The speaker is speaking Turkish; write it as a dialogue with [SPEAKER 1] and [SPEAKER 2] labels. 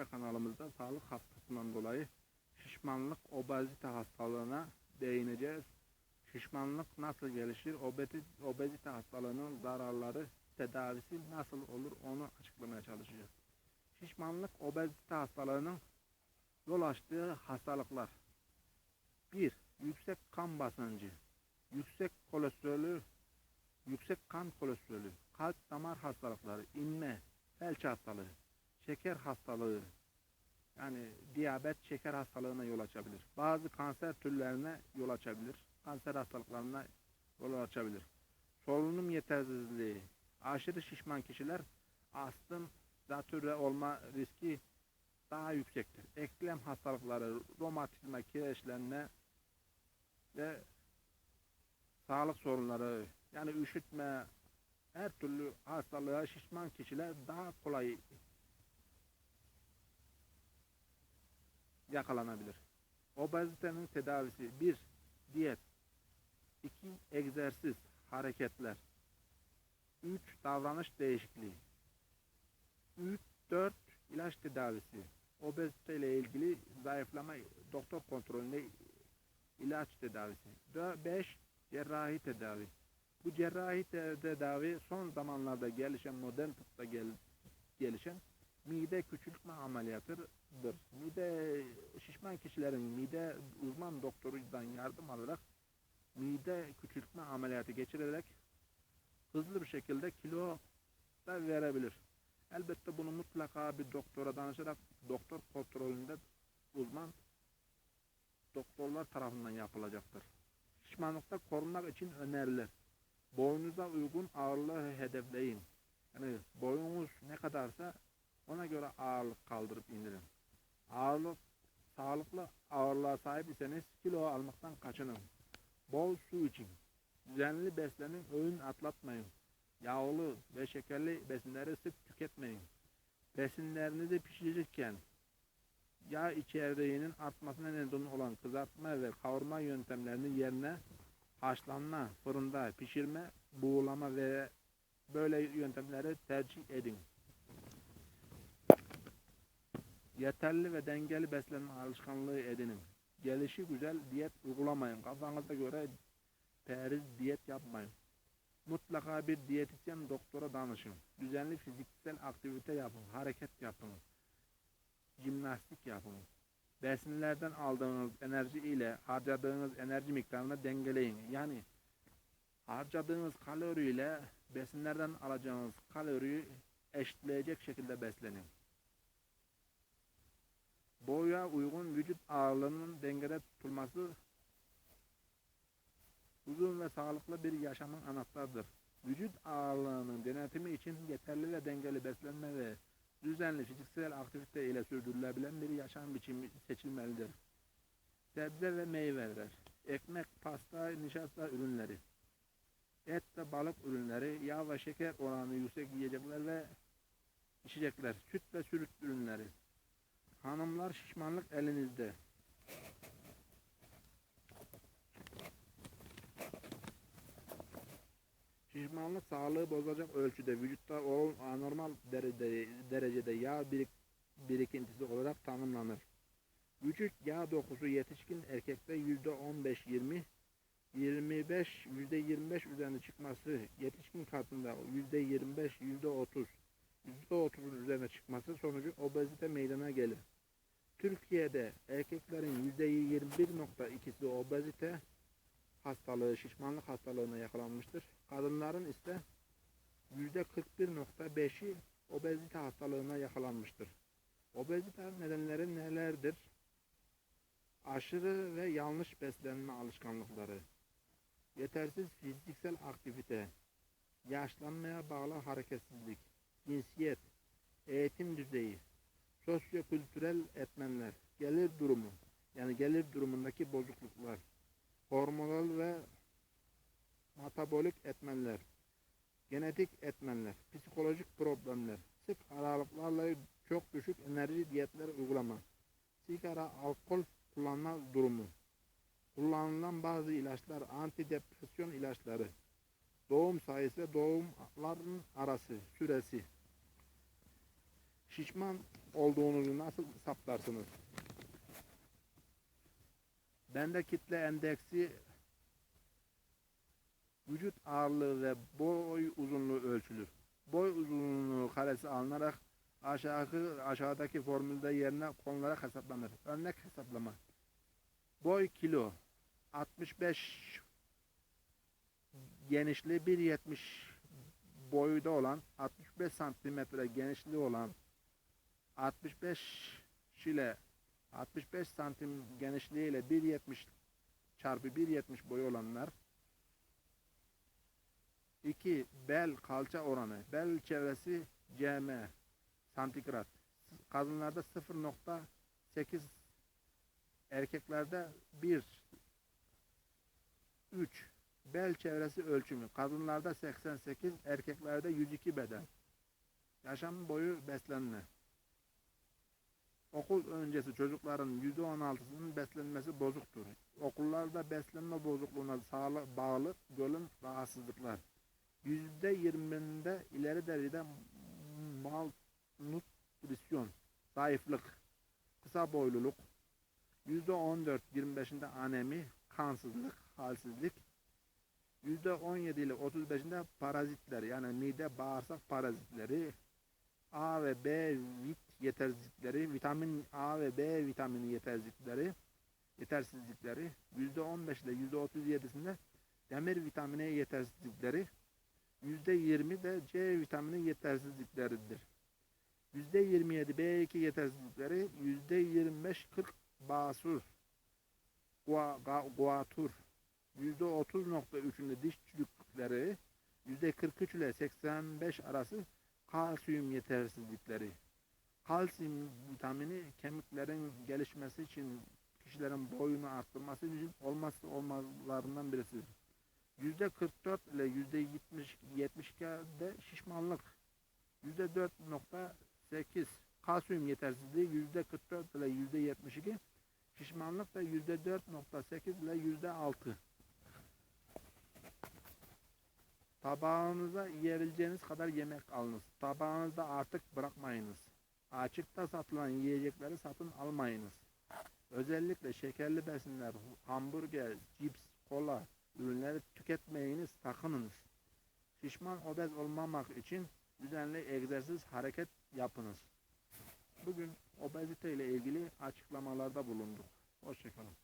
[SPEAKER 1] ve kanalımızda sağlık haftasından dolayı şişmanlık, obezite hastalığına değineceğiz. Şişmanlık nasıl gelişir, obezite hastalığının zararları, tedavisi nasıl olur onu açıklamaya çalışacağız. Şişmanlık, obezite hastalığının yol açtığı hastalıklar. 1. Yüksek kan basıncı, yüksek kolesterolü, yüksek kan kolesterolü, kalp damar hastalıkları, inme, felç hastalığı, şeker hastalığı, yani diyabet, şeker hastalığına yol açabilir. Bazı kanser türlerine yol açabilir. Kanser hastalıklarına yol açabilir. Solunum yetersizliği, aşırı şişman kişiler astım, zatürre olma riski daha yüksektir. Eklem hastalıkları, romatizma, kireçlenme ve sağlık sorunları, yani üşütme, her türlü hastalığa şişman kişiler daha kolay yakalanabilir. Obezitenin tedavisi 1. Diyet 2. Egzersiz, hareketler 3. Davranış değişikliği 3. 4. ilaç tedavisi Obezite ile ilgili zayıflama doktor kontrolünde ilaç tedavisi 5. Cerrahi tedavi bu cerrahi te- tedavi son zamanlarda gelişen modern tıpta gel- gelişen mide küçültme ameliyatıdır. Mide şişman kişilerin mide uzman doktorundan yardım alarak mide küçültme ameliyatı geçirerek hızlı bir şekilde kilo da verebilir. Elbette bunu mutlaka bir doktora danışarak doktor kontrolünde uzman doktorlar tarafından yapılacaktır. Şişmanlıkta korunmak için öneriler. Boyunuza uygun ağırlığı hedefleyin. Yani boyunuz ne kadarsa ona göre ağırlık kaldırıp indirin. Ağırlık sağlıklı ağırlığa sahip iseniz kilo almaktan kaçının. Bol su için. Düzenli beslenin, öğün atlatmayın. Yağlı ve şekerli besinleri sık tüketmeyin. Besinlerinizi pişirirken yağ içeriğinin artmasına neden olan kızartma ve kavurma yöntemlerinin yerine haşlanma, fırında pişirme, buğulama ve böyle yöntemleri tercih edin. Yeterli ve dengeli beslenme alışkanlığı edinin. Gelişi güzel diyet uygulamayın. Kafanıza göre periz diyet yapmayın. Mutlaka bir diyetisyen doktora danışın. Düzenli fiziksel aktivite yapın. Hareket yapın. Jimnastik yapın. Besinlerden aldığınız enerji ile harcadığınız enerji miktarını dengeleyin. Yani harcadığınız kalori ile besinlerden alacağınız kaloriyi eşitleyecek şekilde beslenin. Boya uygun vücut ağırlığının dengede tutulması uzun ve sağlıklı bir yaşamın anahtarıdır. Vücut ağırlığının denetimi için yeterli ve dengeli beslenme ve düzenli fiziksel aktivite ile sürdürülebilen bir yaşam biçimi seçilmelidir. Sebze ve meyveler, ekmek, pasta, nişasta ürünleri, et ve balık ürünleri, yağ ve şeker oranı yüksek yiyecekler ve içecekler, süt ve süt ürünleri. Hanımlar şişmanlık elinizde. Şişmanlık sağlığı bozacak ölçüde vücutta anormal derecede, derecede yağ birik, birikintisi olarak tanımlanır. Vücut yağ dokusu yetişkin erkekte yüzde 15-20, 25 yüzde 25 üzerine çıkması yetişkin kadında yüzde 25 yüzde 30 yüzde 30 üzerine çıkması sonucu obezite meydana gelir. Türkiye'de erkeklerin yüzde 21.2'si obezite hastalığı, şişmanlık hastalığına yakalanmıştır. Kadınların ise yüzde 41.5'i obezite hastalığına yakalanmıştır. Obezite nedenleri nelerdir? Aşırı ve yanlış beslenme alışkanlıkları, yetersiz fiziksel aktivite, yaşlanmaya bağlı hareketsizlik, cinsiyet, eğitim düzeyi, sosyokültürel etmenler, gelir durumu, yani gelir durumundaki bozukluklar, hormonal ve metabolik etmenler, genetik etmenler, psikolojik problemler, sık aralıklarla çok düşük enerji diyetler uygulama, sigara, alkol kullanma durumu, kullanılan bazı ilaçlar, antidepresyon ilaçları, doğum sayısı, doğumların arası, süresi, Şişman olduğunuzu nasıl saptarsınız? Bende kitle endeksi vücut ağırlığı ve boy uzunluğu ölçülür. Boy uzunluğu karesi alınarak aşağı aşağıdaki formülde yerine konularak hesaplanır. Örnek hesaplama. Boy kilo 65 genişliği 1.70 boyda olan 65 santimetre genişliği olan 65 ile 65 santim genişliği ile 1.70 çarpı 1.70 boyu olanlar 2. Bel kalça oranı. Bel çevresi cm santigrat. Kadınlarda 0.8 erkeklerde 1 3 bel çevresi ölçümü. Kadınlarda 88, erkeklerde 102 beden. Yaşam boyu beslenme. Okul öncesi çocukların %16'sının beslenmesi bozuktur. Okullarda beslenme bozukluğuna sağlı, bağlı görülen rahatsızlıklar. %20'inde ileri derecede malnutrisyon, zayıflık, kısa boyluluk, %14-25'inde anemi, kansızlık, halsizlik, %17 ile 35'inde parazitler yani mide bağırsak parazitleri, A ve B vit yetersizlikleri, vitamin A ve B vitamini yetersizlikleri, yetersizlikleri, %15 ile %37'sinde demir vitamini yetersizlikleri, %20 de C vitamini yetersizlikleridir. %27 B2 yetersizlikleri, %25-40 basur, guatur, %30.3'ünde diş çürüklükleri, %43 ile 85 arası kalsiyum yetersizlikleri. Kalsiyum vitamini kemiklerin gelişmesi için kişilerin boyunu arttırması için olmazsa olmazlarından birisidir. %44 ile %70 72'de şişmanlık. %4.8 kalsiyum yetersizliği %44 ile %72 şişmanlık da %4.8 ile %6 Tabağınıza yiyebileceğiniz kadar yemek alınız. Tabağınızda artık bırakmayınız. Açıkta satılan yiyecekleri satın almayınız. Özellikle şekerli besinler, hamburger, cips, kola ürünleri tüketmeyiniz, sakınınız. Şişman obez olmamak için düzenli egzersiz hareket yapınız. Bugün obezite ile ilgili açıklamalarda bulunduk. Hoşçakalın.